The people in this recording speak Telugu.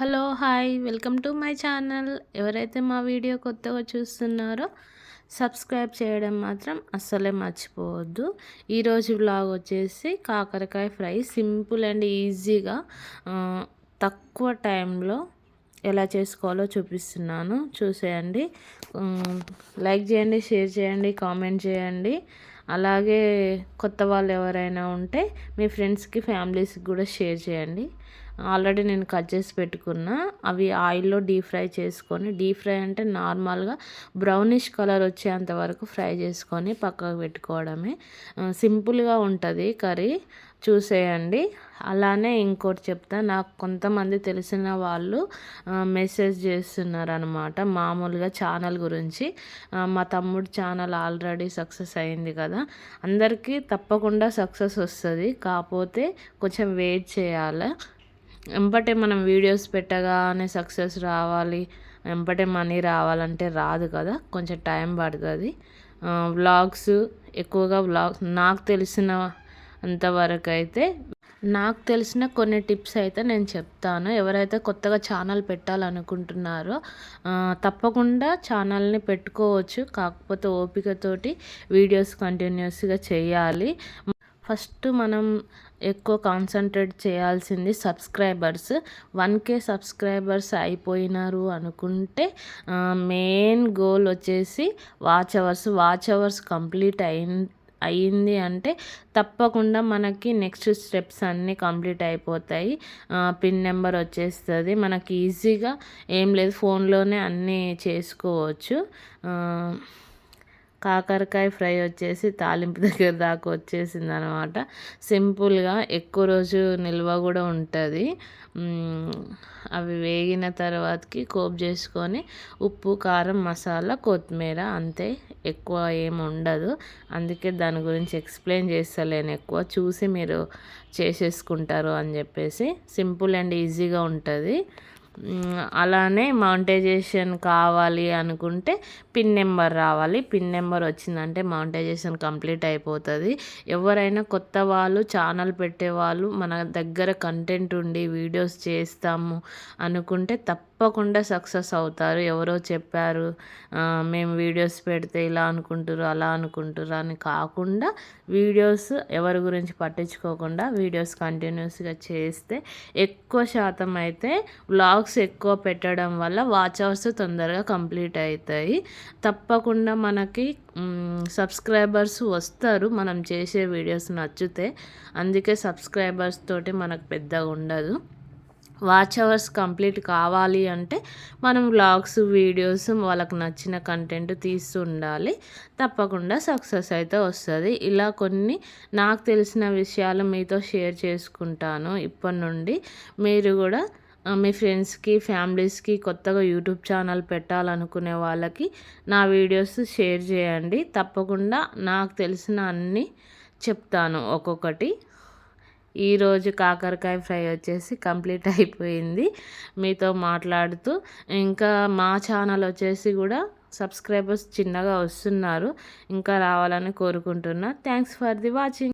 Hello hi welcome to my channel. ఎవరైతే మా వీడియో కొత్తగా చూస్తున్నారో సబ్స్క్రైబ్ చేయడం మాత్రం అస్సలే మర్చిపోవద్దు. ఈరోజు బ్లాగ్ వచ్చేసి కాకరకాయ ఫ్రై. సింపుల్ అండ్ ఈజీగా తక్కువ టైంలో ఎలా చేసుకోవాలో చూపిస్తున్నాను. చూసేయండి. లైక్ చేయండి షేర్ చేయండి కామెంట్ చేయండి. అలాగే కొత్త వాళ్ళు ఎవరైనా ఉంటే మీ ఫ్రెండ్స్కి ఫ్యామిలీస్కి కూడా షేర్ చేయండి. ఆల్రెడీ నేను కట్ చేసి పెట్టుకున్నా. అవి ఆయిల్లో డీప్ ఫ్రై చేసుకొని డీప్ ఫ్రై అంటే నార్మల్గా బ్రౌనిష్ కలర్ వచ్చేంత వరకు ఫ్రై చేసుకొని పక్కకు పెట్టుకోవడమే. సింపుల్గా ఉంటుంది కర్రీ. చూసేయండి. అలానే ఇంకోటి చెప్తా. నాకు కొంతమంది తెలిసిన వాళ్ళు మెసేజ్ చేస్తున్నారు అనమాట మామూలుగా ఛానల్ గురించి. మా తమ్ముడు ఛానల్ ఆల్రెడీ సక్సెస్ అయింది కదా. అందరికీ తప్పకుండా సక్సెస్ వస్తుంది. కాకపోతే కొంచెం వెయిట్ చేయాలి? వెంబటే మనం వీడియోస్ పెట్టగానే సక్సెస్ రావాలి వెంబటే మనీ రావాలంటే రాదు కదా కొంచెం టైం పడుతుంది. వ్లాగ్స్ ఎక్కువగా వ్లాగ్స్ నాకు తెలిసిన అంతవరకు అయితే నాకు తెలిసిన కొన్ని టిప్స్ అయితే నేను చెప్తాను. ఎవరైతే కొత్తగా ఛానల్ పెట్టాలనుకుంటున్నారో తప్పకుండా ఛానల్ని పెట్టుకోవచ్చు. కాకపోతే ఓపికతోటి వీడియోస్ కంటిన్యూస్గా చేయాలి. ఫస్ట్ మనం ఎక్కువ కాన్సన్ట్రేట్ చేయాల్సింది సబ్స్క్రైబర్స్ వన్ కే సబ్స్క్రైబర్స్ అయిపోయినారు అనుకుంటే మెయిన్ గోల్ వచ్చేసి watch hours watch hours complete అయిన అయ్యింది అంటే తప్పకుండా మనకి నెక్స్ట్ స్టెప్స్ అన్నీ కంప్లీట్ అయిపోతాయి. పిన్ నెంబర్ వచ్చేస్తుంది. మనకి ఈజీగా ఏం లేదు ఫోన్లోనే అన్నీ చేసుకోవచ్చు. కాకరకాయ ఫ్రై వచ్చేసి తాలింపు దగ్గర దాకా వచ్చేసింది అనమాట సింపుల్గా ఎక్కువ రోజు నిల్వ కూడా ఉంటుంది. అవి వేగిన తర్వాతకి కోప్ చేసుకొని ఉప్పు కారం మసాలా కొత్తిమీర అంతే. ఎక్కువ ఏమి ఉండదు. అందుకే దాని గురించి ఎక్స్ప్లెయిన్ చేస్తలేను ఎక్కువ. చూసి మీరు చేసేసుకుంటారు అని చెప్పేసి. సింపుల్ అండ్ ఈజీగా ఉంటుంది. అలానే మౌంటైజేషన్ కావాలి అనుకుంటే పిన్ నెంబర్ రావాలి. పిన్ నెంబర్ వచ్చిందంటే మౌంటైజేషన్ కంప్లీట్ అయిపోతుంది. ఎవరైనా కొత్త వాళ్ళు ఛానల్ పెట్టేవాళ్ళు మన దగ్గర కంటెంట్ ఉండి వీడియోస్ చేస్తాము అనుకుంటే తప్పకుండా సక్సెస్ అవుతారు. ఎవరో చెప్పారు మేము వీడియోస్ పెడితే ఇలా అనుకుంటారు అలా అనుకుంటారు అని కాకుండా వీడియోస్ ఎవరి గురించి పట్టించుకోకుండా వీడియోస్ కంటిన్యూస్గా చేస్తే ఎక్కువ శాతం అయితే వ్లాగ్స్ ఎక్కువ పెట్టడం వల్ల వాచ్ అవర్స్ తొందరగా కంప్లీట్ అవుతాయి. తప్పకుండా మనకి సబ్స్క్రైబర్స్ వస్తారు. మనం చేసే వీడియోస్ నచ్చితే అందుకే సబ్స్క్రైబర్స్ తోటి మనకు పెద్దగా ఉండదు. వాచ్ అవర్స్ కంప్లీట్ కావాలి అంటే మనం వ్లాగ్స్ వీడియోస్ వాళ్ళకు నచ్చిన కంటెంట్ తీస్తూ ఉండాలి. తప్పకుండా సక్సెస్ అయితే వస్తుంది. ఇలా కొన్ని నాకు తెలిసిన విషయాలు మీతో షేర్ చేసుకుంటాను ఇప్పటి నుండి. మీరు కూడా మీ ఫ్రెండ్స్కి ఫ్యామిలీస్కి కొత్తగా యూట్యూబ్ ఛానల్ పెట్టాలనుకునే వాళ్ళకి నా వీడియోస్ షేర్ చేయండి. తప్పకుండా నాకు తెలిసిన అన్నీ చెప్తాను ఒక్కొక్కటి. ఈరోజు కాకరకాయ ఫ్రై వచ్చేసి కంప్లీట్ అయిపోయింది. మీతో మాట్లాడుతూ ఇంకా మా ఛానల్ వచ్చేసి కూడా సబ్స్క్రైబర్స్ చిన్నగా వస్తున్నారు. ఇంకా రావాలని కోరుకుంటున్నా. Thanks for the watching.